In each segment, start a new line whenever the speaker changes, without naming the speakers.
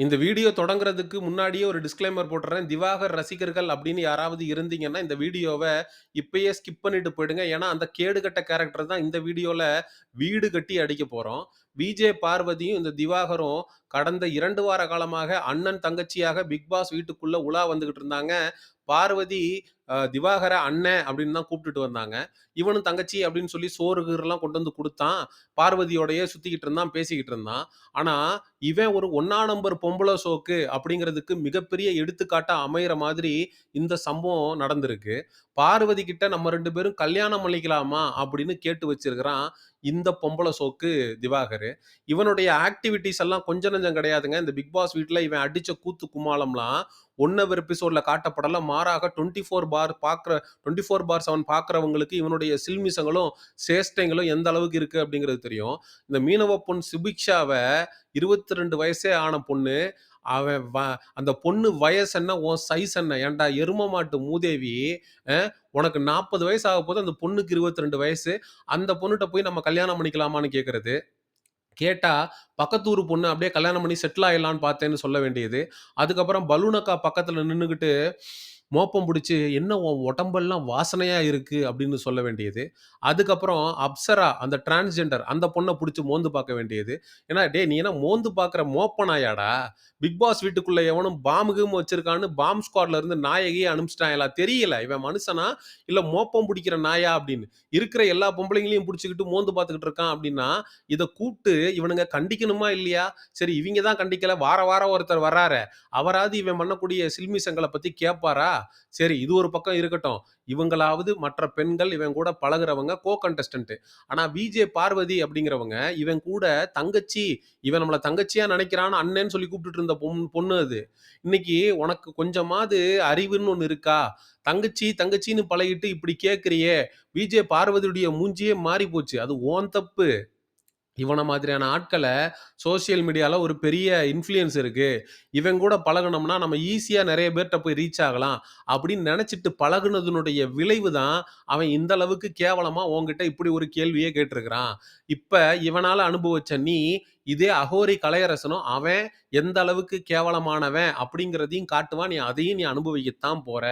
இந்த வீடியோ தொடங்குறதுக்கு முன்னாடியே ஒரு டிஸ்க்ளைமர் போட்டுறேன். திவாகர் ரசிகர்கள் அப்படின்னு யாராவது இருந்தீங்கன்னா, இந்த வீடியோவை இப்பயே ஸ்கிப் பண்ணிட்டு போயிடுங்க. ஏன்னா, அந்த கேடுகட்ட கேரக்டர் தான் இந்த வீடியோவில் வீடு கட்டி அடிக்கப் போகிறோம் விஜே பார்வதியும், இந்த திவாகரும் கடந்த இரண்டு வார காலமாக அண்ணன், தங்கச்சியாக பிக் பாஸ் வீட்டுக்குள்ளே உலா வந்துக்கிட்டு இருந்தாங்க. பார்வதி திவாகர அண்ணன் அப்படின்னு தான் கூப்பிட்டுட்டு வந்தாங்க. இவனும் தங்கச்சி அப்படின்னு சொல்லி சோறு கீறுலாம் கொண்டு வந்து கொடுத்தான் பார்வதியோடையே சுத்திக்கிட்டு இருந்தான், பேசிக்கிட்டு இருந்தான். ஆனா, இவன் ஒரு ஒன்னா நம்பர் பொம்பள சோக்கு அப்படிங்கிறதுக்கு மிகப்பெரிய எடுத்துக்காட்டா அமையிற மாதிரி இந்த சம்பவம் நடந்திருக்கு. பார்வதி கிட்ட நம்ம ரெண்டு பேரும் கல்யாணம் பண்ணிக்கலாமா? அப்படின்னு கேட்டு வச்சிருக்கிறான் இந்த பொம்பளை சோக்கு திவாகரு. இவனுடைய ஆக்டிவிட்டிஸ் எல்லாம் கொஞ்சம் நஞ்சம் கிடையாதுங்க. இந்த பிக் பாஸ் வீட்டில் இவன் அடிச்ச கூத்து கும்மாளம்லாம் 1 ஹவர் எபிசோட்ல காட்டப்படல. மாறாக 24 பார் பார்க்குற டுவெண்ட்டி ஃபோர் பார் செவன் பார்க்குறவங்களுக்கு இவனுடைய சில்மிஷங்களும், சேஷ்டைங்களும் எந்த அளவுக்கு இருக்கு அப்படிங்கிறது தெரியும். இந்த மீனவ பொன் சுபிக்ஷாவை இருபத்தி ரெண்டு வயசே ஆன பொண்ணு. அவன் வ அந்த பொண்ணு வயசு என்ன? உன் சைஸ் என்ன? ஏன்டா எரும மாட்டு மூதேவி, உனக்கு 40 வயசு ஆகப்போது. அந்த பொண்ணுக்கு 22 வயசு. அந்த பொண்ணுகிட்ட போய் நம்ம கல்யாணம் பண்ணிக்கலாமான்னு கேட்குறது கேட்டால் பக்கத்து பொண்ணு அப்படியே கல்யாணம் பண்ணி செட்டில் ஆகிடலான்னு பார்த்தேன்னு சொல்ல வேண்டியது. அதுக்கப்புறம் பலூனக்கா பக்கத்தில் நின்றுக்கிட்டு மோப்பம் பிடிச்சி "என்ன உன் உடம்பெல்லாம் வாசனையாக இருக்குது அப்படின்னு சொல்ல வேண்டியது. அதுக்கப்புறம் அப்சரா அந்த டிரான்ஸ்ஜெண்டர் அந்த பொண்ணை பிடிச்சி மோந்து பார்க்க வேண்டியது. ஏன்னா, டே நீ என்ன மோந்து பார்க்குற மோப்பனாயாடா பிக் பாஸ் வீட்டுக்குள்ளே எவனும் பாம் வச்சிருக்கான்னு பாம் ஸ்குவாட்ல இருந்து நாய அனுப்பிச்சிட்டாங்களா தெரியல. இவன் மனுஷனா? இல்லை மோப்பம் பிடிக்கிற நாயா?" அப்படின்னு. இருக்கிற எல்லா பொம்பளைங்களையும் பிடிச்சிக்கிட்டு மோந்து பார்த்துக்கிட்டு இருக்கான் அப்படின்னா, இதை கூப்பிட்டு இவனுங்க கண்டிக்கணுமா இல்லையா? சரி இவங்க தான் கண்டிக்கல. வார வாரம் ஒருத்தர் வர்றாரே, அவராவது இவன் பண்ணக்கூடிய சில்மிஷங்கள பற்றி கேட்பாரா? சரி இது ஒரு பக்கம் இருக்கட்டும். இவங்களாவது மற்ற பெண்கள் இவன் கூட பழகுறவங்க கோ கண்டஸ்டன்ட். ஆனா விஜே பார்வதி அப்படிங்கிறவங்க இவன் கூட தங்கச்சி, இவன் நம்மளை தங்கச்சியா நினைக்கிறான்னு அண்ணன்னு சொல்லி கூப்பிட்டுட்டு இருந்த பொண்ணு அது. இன்னைக்கு உனக்கு கொஞ்சமாவது அறிவுன்னு ஒண்ணு இருக்கா? தங்கச்சி, தங்கச்சின்னு பழகிட்டு இப்படி கேட்கிறியே! விஜே பார்வதியுடைய மூஞ்சியே மாறி போச்சு. அது ஓன் தப்பு. இவனை மாதிரியான ஆட்களை சோசியல் மீடியாவில் ஒரு பெரிய இன்ஃப்ளூயன்ஸ் இருக்குது இவன் கூட பழகுனோம்னா நம்ம ஈஸியாக நிறைய பேர்கிட்ட போய் ரீச் ஆகலாம். அப்படின்னு நினச்சிட்டு பழகுனதுனுடைய விளைவு தான், அவன் இந்த அளவுக்கு கேவலமாக உன்கிட்ட இப்படி ஒரு கேள்வியே கேட்டிருக்கிறான். இப்போ இவனால் அனுபவிச்ச நீ, இதே அகோரி கலையரசனும் அவன் எந்த அளவுக்கு கேவலமானவன் அப்படிங்கிறதையும் காட்டுவான். நீ அதையும் நீ அனுபவிக்கத்தான் போற.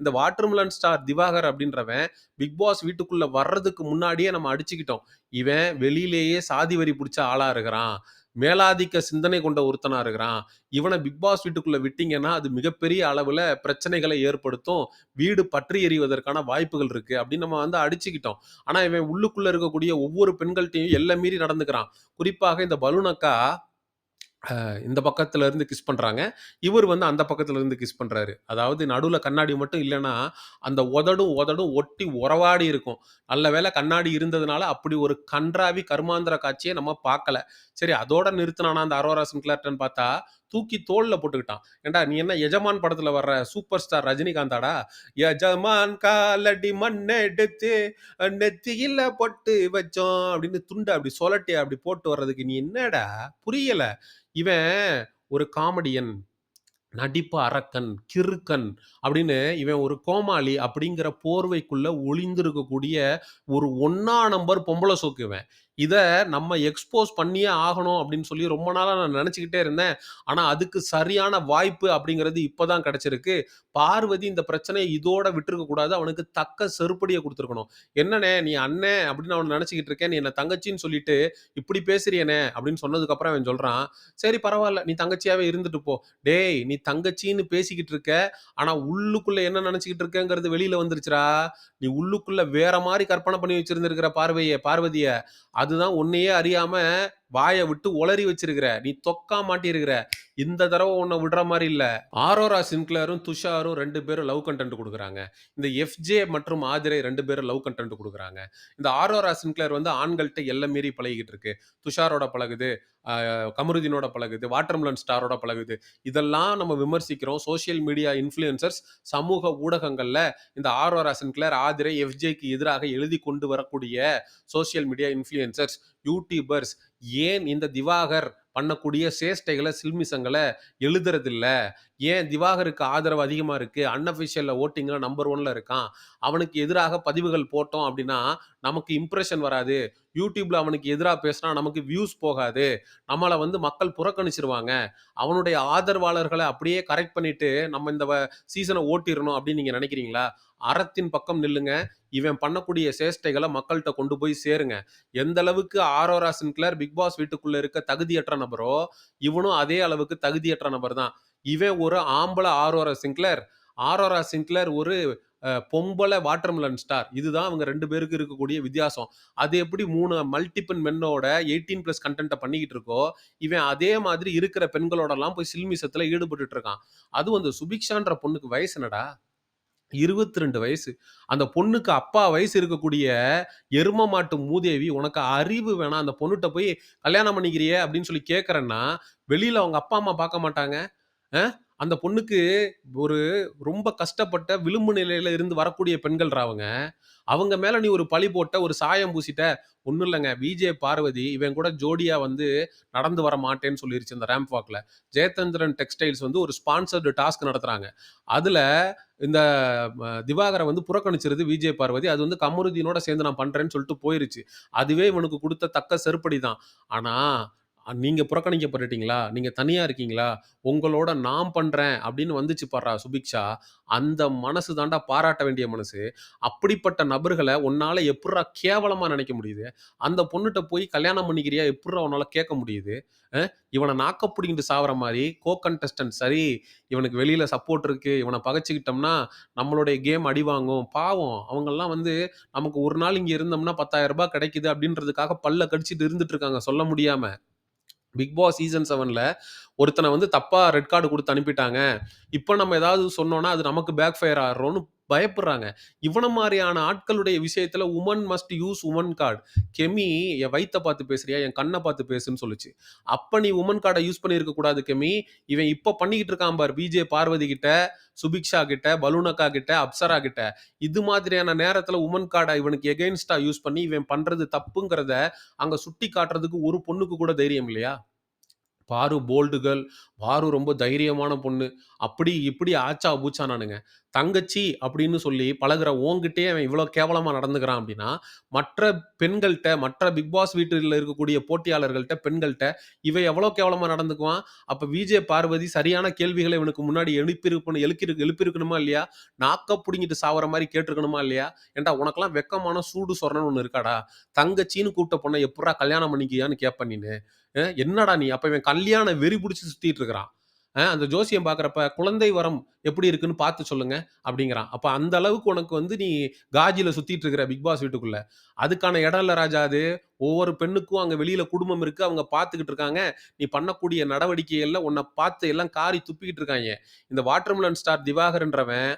இந்த வாட்டர்மெலன் ஸ்டார் திவாகர் அப்படின்றவன் பிக் பாஸ் வீட்டுக்குள்ள வர்றதுக்கு முன்னாடியே நம்ம அடிச்சுக்கிட்டோம். இவன் வெளியிலேயே சாதி வரி பிடிச்ச ஆளா இருக்கிறான். மேலாதிக்க சிந்தனை கொண்ட ஒருத்தனா இருக்கிறான். இவனை பிக் பாஸ் வீட்டுக்குள்ள விட்டீங்கன்னா, அது மிகப்பெரிய அளவுல பிரச்சனைகளை ஏற்படுத்தும். வீடு பற்றி எறிவதற்கான வாய்ப்புகள் இருக்கு அப்படின்னு நம்ம வந்து அடிச்சுக்கிட்டோம். ஆனா இவன் உள்ளுக்குள்ள இருக்கக்கூடிய ஒவ்வொரு பெண்கள்ட்டயும் எல்லை மீறி நடந்துக்கிறான். குறிப்பாக இந்த பலூனக்கா இந்த பக்கத்துல இருந்து கிஸ் பண்றாங்க. இவர் வந்து அந்த பக்கத்துல இருந்து கிஸ் பண்றாரு. அதாவது நடுவுல கண்ணாடி மட்டும் இல்லன்னா, அந்த உதடும் உதடும் ஒட்டி உறவாடி இருக்கும். நல்ல வேளை கண்ணாடி இருந்ததுனால அப்படி ஒரு கண்றாவி கருமாந்திர காட்சிய நம்ம பார்க்கல. சரி அதோட நிறுத்துனானா அந்த அரோரா சின்கிளர்ட்டன்னு பார்த்தா, தூக்கி தோளில் போட்டுக்கிட்டான். ஏண்டா நீ என்ன எஜமான் படத்துல வர்ற சூப்பர் ஸ்டார் ரஜினிகாந்தாடா? எஜமான் காலடி மண்ணெடுத்து நெத்தியில பொட்டு வச்சோம் அப்படின்னு துண்டை அப்படி சொலட்டி அப்படி போட்டு வர்றதுக்கு நீ என்னடா? புரியல. இவன் ஒரு காமெடியன். நடிப்பு அரக்கன், கிறுக்கன் அப்படின்னு இவன் ஒரு கோமாளி அப்படிங்கிற போர்வைக்குள்ள ஒளிந்திருக்கக்கூடிய ஒரு ஒன்னா நம்பர் பொம்பளை சோக்குவேன் இதை நம்ம எக்ஸ்போஸ் பண்ணியே ஆகணும் அப்படின்னு சொல்லி ரொம்ப நாளாக நான் நினச்சிக்கிட்டே இருந்தேன். ஆனா அதுக்கு சரியான வாய்ப்பு அப்படிங்கிறது இப்போ தான் கிடைச்சிருக்கு. பார்வதி இந்த பிரச்சனையை இதோட விட்டுருக்கக்கூடாது அவனுக்கு தக்க செருப்படியை கொடுத்துருக்கணும் "என்னண்ணே நீ அண்ணன் அப்படின்னு அவனை நினச்சிக்கிட்டு இருக்கேன். நீ என்ன தங்கச்சின்னு சொல்லிட்டு இப்படி பேசுறியனே அப்படின்னு சொன்னதுக்கப்புறம் அவன் சொல்றான், "சரி பரவாயில்ல நீ தங்கச்சியாவே இருந்துட்டு போ." டேய் நீ தங்கச்சின்னு பேசிக்கிட்டு இருக்க. ஆனா உள்ளுக்குள்ளே என்ன நினச்சிக்கிட்டு இருக்கேங்கிறது வெளியில் வந்துருச்சுடா. நீ உள்ளுக்குள்ளே வேற மாதிரி கற்பனை பண்ணி வச்சிருந்துருக்கிற பார்வையை பார்வதியை அதுதான் உன்னையே அறியாம வாயை விட்டு ஒளறி வச்சிருக்கிற. நீ தொக்கா மாட்டியிருக்கிற. இந்த தடவை உன்னை விடுற மாதிரி இல்லை ஆரோரா சின்க்ளரும், துஷாரும் ரெண்டு பேரும் லவ் கன்டென்ட் கொடுக்குறாங்க இந்த எஃப்ஜே மற்றும் ஆதிரை ரெண்டு பேரும் லவ் கண்டென்ட் கொடுக்குறாங்க இந்த ஆரோரா சின்க்ளர் வந்து ஆண்கள்கிட்ட எல்லாம் மீறி பழகிக்கிட்டு இருக்கு. துஷாரோட பழகுது, கமருதீனோட பழகுது, வாட்டர்மலன் ஸ்டாரோட பழகுது. இதெல்லாம் நம்ம விமர்சிக்கிறோம். சோசியல் மீடியா இன்ஃப்ளூயன்சர்ஸ் சமூக ஊடகங்களில் இந்த ஆரோரா சின்க்ளர், ஆதிரை, எஃப்ஜேக்கு எதிராக எழுதிக் கொண்டு வரக்கூடிய சோசியல் மீடியா இன்ஃப்ளூயன்சர்ஸ் யூடியூபர்ஸ் ஏன் இந்த திவாகர் பண்ணக்கூடிய சேஷ்டைகளை சில்மிசங்களை எழுதுறதில்ல? ஏன் திவாகருக்கு ஆதரவு அதிகமாக இருக்குது அன்அஃபிஷியலில் வோட்டிங்ல நம்பர் ஒனில் இருக்கான். அவனுக்கு எதிராக பதிவுகள் போட்டோம் அப்படின்னா நமக்கு இம்ப்ரெஷன் வராது. யூடியூப்ல அவனுக்கு எதிராக பேசினா நமக்கு வியூஸ் போகாது. நம்மளை வந்து மக்கள் புறக்கணிச்சிருவாங்க அவனுடைய ஆதரவாளர்களை அப்படியே கரெக்ட் பண்ணிட்டு, நம்ம இந்த வ ஓட்டிடணும் அப்படின்னு அப்டின்னு நீங்க நினைக்கிறீங்களா அறத்தின் பக்கம் நில்லுங்க. இவன் பண்ணக்கூடிய சேஷ்டைகளை மக்கள்கிட்ட கொண்டு போய் சேருங்க. எந்த அளவுக்கு ஆரோரா சின்க்ளர் பிக் பாஸ் வீட்டுக்குள்ள இருக்க தகுதியற்ற நபரோ, இவனும் அதே அளவுக்கு தகுதியற்ற நபர் தான். இவன் ஒரு ஆம்பளை ஆரோரா சின்க்ளேர். ஆரோரா சிங்க்லர் ஒரு பொம்பளை பொம்பள வாட்டர்மெலன் ஸ்டார். இதுதான் அவங்க ரெண்டு பேருக்கு இருக்கக்கூடிய வித்தியாசம். அது எப்படி மூணு மல்டிபிள் மென்னோட எயிட்டீன் ப்ளஸ் கண்டென்ட்டை பண்ணிக்கிட்டு இருக்கோ, இவன் அதே மாதிரி இருக்கிற பெண்களோடலாம் போய் சில்மிசத்தில் ஈடுபட்டு இருக்கான். அதுவும் அந்த சுபிக்ஷான்ற பொண்ணுக்கு வயசு என்னடா? 22 வயசு. அந்த பொண்ணுக்கு அப்பா வயசு இருக்கக்கூடிய எரும மாட்டு மூதேவி, "உனக்கு அறிவு வேணாம் அந்த பொண்ணுகிட்ட போய் கல்யாணம் பண்ணிக்கிறியே அப்படின்னு சொல்லி கேட்குறேன்னா வெளியில் அவங்க அப்பா, அம்மா பார்க்க மாட்டாங்க. அந்த பொண்ணுக்கு ஒரு ரொம்ப கஷ்டப்பட்ட விளிம்பு நிலையில இருந்து வரக்கூடிய பெண்கள்ரா அவங்க. அவங்க மேல நீ ஒரு பழி போட்ட, ஒரு சாயம் பூசிட்ட. ஒண்ணும் இல்லங்க. விஜே பார்வதி இவன் கூட ஜோடியா வந்து நடந்து வர மாட்டேன்னு சொல்லிருச்சு அந்த ரேம்ப் வாக்ல. ஜெயச்சந்திரன் டெக்ஸ்டைல்ஸ் வந்து ஒரு ஸ்பான்சர்டு டாஸ்க் நடத்துறாங்க. அதுல இந்த ம திவாகர வந்து புறக்கணிச்சிருது விஜே பார்வதி. அது வந்து கமருதீனோட சேர்ந்து நான் பண்றேன்னு சொல்லிட்டு போயிருச்சு. அதுவே இவனுக்கு குடுத்த தக்க செருப்படி தான். ஆனா, நீங்க புறக்கணிக்கப்பட்டுட்டீங்களா? நீங்க தனியா இருக்கீங்களா? உங்களோட நான் பண்றேன் அப்படின்னு வந்துச்சு பார்றா சுபிக்ஷா. அந்த மனசு தான்டா பாராட்ட வேண்டிய மனசு. அப்படிப்பட்ட நபர்கள உன்னால எப்புட்றா கேவலமா நெனைக்க முடியுது? அந்த பொண்ணுட்ட போய் கல்யாணம் பண்ணிக்கிறியா? எப்புட்றா உன்னால கேட்க முடியுது? அ இவன நாக்க புடுங்கிட்டு சாவற மாரி கோ கண்டெஸ்டன்ட் சரி, இவனுக்கு வெளியில சப்போர்ட் இருக்கு. இவன பகச்சுக்கிட்டோம்னா, நம்மளுடைய கேம் அடி வாங்கும். பாவம் அவங்கலாம் வந்து நமக்கு ஒரு நாள் இங்க இருந்தோம்னா ரூ. 10,000 கிடைக்குது அப்படின்றதுக்காக பல்ல கடிச்சிட்டு இருந்துட்டு இருக்காங்க சொல்ல முடியாம. பிக் பாஸ் சீசன் செவனில் ஒருத்தனை வந்து தப்பாக ரெட் கார்டு கொடுத்து அனுப்பிட்டாங்க. இப்போ நம்ம ஏதாவது சொன்னோன்னா அது நமக்கு பேக் ஃபயர் ஆகிறோன்னு பயப்படுறாங்க. இவன மாதிரியான ஆட்களுடைய விஷயத்துல woman must use woman card கெமி என் வயித்த பார்த்து பேசுறியா? என் கண்ணை பார்த்து பேசுன்னு சொல்லுச்சு. அப்ப நீ உமன் கார்டை யூஸ் பண்ணியிருக்க கூடாது கெமி. இவன் இப்ப பண்ணிக்கிட்டு இருக்கான் பார் பிஜே பார்வதி கிட்ட, சுபிக்ஷா கிட்ட, பலூனக்கா கிட்ட, அப்சரா கிட்ட. இது மாதிரியான நேரத்துல உமன் கார்டை இவனுக்கு எகெயின்ஸ்டா யூஸ் பண்ணி இவன் பண்றது தப்புங்கிறத அங்க சுட்டி காட்டுறதுக்கு ஒரு பொண்ணுக்கு கூட தைரியம் இல்லையா? பாரு போல்டு கேர்ள். பாரு ரொம்ப தைரியமான பொண்ணு. அப்படி இப்படி ஆச்சா பூச்சா நானுங்க தங்கச்சி அப்படின்னு சொல்லி பழகுற ஓங்கிட்டே அவன் இவ்வளோ கேவலமாக நடந்துக்கிறான் அப்படின்னா மற்ற பெண்கள்கிட்ட மற்ற பிக் பாஸ் வீட்டில் இருக்கக்கூடிய போட்டியாளர்கள்ட்ட, பெண்கள்கிட்ட இவன் எவ்வளோ கேவலமாக நடந்துக்குவான்? அப்போ விஜே பார்வதி சரியான கேள்விகளை இவனுக்கு முன்னாடி எழுப்பியிருக்கணும் எழுக்கிரு எழுப்பியிருக்கணுமா இல்லையா? நாக்க பிடிங்கிட்டு சாவற மாதிரி கேட்டிருக்கணுமா இல்லையா? ஏன்டா உனக்கெல்லாம் வெட்கமான சூடு சொரணன்னு ஒன்று இருக்காடா? தங்கச்சின்னு கூப்பிட்ட பொண்ணை எப்புட்றா கல்யாணம் பண்ணிக்கியான்னு கேட்பேன் நீனு? என்னடா நீ? அப்போ இவன் கல்யாண வெறி பிடிச்சி சுற்றிட்டு இருக்கிறான். அந்த ஜோசியம் பார்க்குறப்ப குழந்தை வரம் எப்படி இருக்குன்னு பார்த்து சொல்லுங்க அப்படிங்கிறான் அப்போ அந்த அளவுக்கு உனக்கு வந்து நீ காஜியில் சுற்றிட்டு இருக்கிற பிக் பாஸ் வீட்டுக்குள்ள. அதுக்கான இடம் இல்லை ராஜா அது. ஒவ்வொரு பெண்ணுக்கும் அங்கே வெளியில் குடும்பம் இருக்கு. அவங்க பார்த்துக்கிட்டு இருக்காங்க. நீ பண்ணக்கூடிய நடவடிக்கைகள்ல உன்னை பார்த்து எல்லாம் காரி துப்பிக்கிட்டு இருக்காங்க இந்த வாட்டர்மெலன் ஸ்டார் திவாகர்ன்றவன்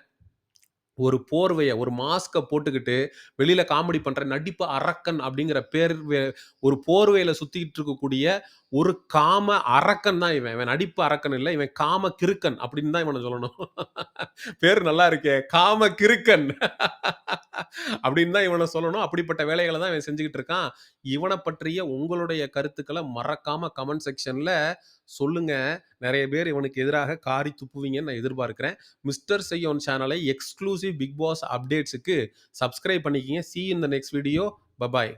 ஒரு போர்வையை ஒரு மாஸ்க்கை போட்டுக்கிட்டு வெளியில காமெடி பண்ற நடிப்பு அரக்கன் அப்படிங்கிற பேர் ஒரு போர்வையில சுத்திக்கிட்டு இருக்கக்கூடிய ஒரு காம அரக்கன் தான் இவன். இவன் நடிப்பு அரக்கன் இல்லை இவன் காம கிறுக்கன் அப்படின்னு தான் இவனை சொல்லணும். பேர் நல்லா இருக்கே. காம கிறுக்கன். அப்படின்னு தான் இவனை சொல்லணும். அப்படிப்பட்ட வேலைகளை தான் இவன் செஞ்சுக்கிட்டு இருக்கான். இவனை பற்றிய உங்களுடைய கருத்துக்களை மறக்காம கமெண்ட் செக்ஷன்ல சொல்லுங்க. நிறைய பேர் இவனுக்கு எதிராக காரி துப்புவீங்கன்னு நான் எதிர்பார்க்கிறேன். மிஸ்டர் செய்யோன் சேனலை எக்ஸ்க்ளூசிவ் பிக் பாஸ் அப்டேட்ஸுக்கு சப்ஸ்கிரைப் பண்ணிக்கங்க. See in the next video. Bye bye.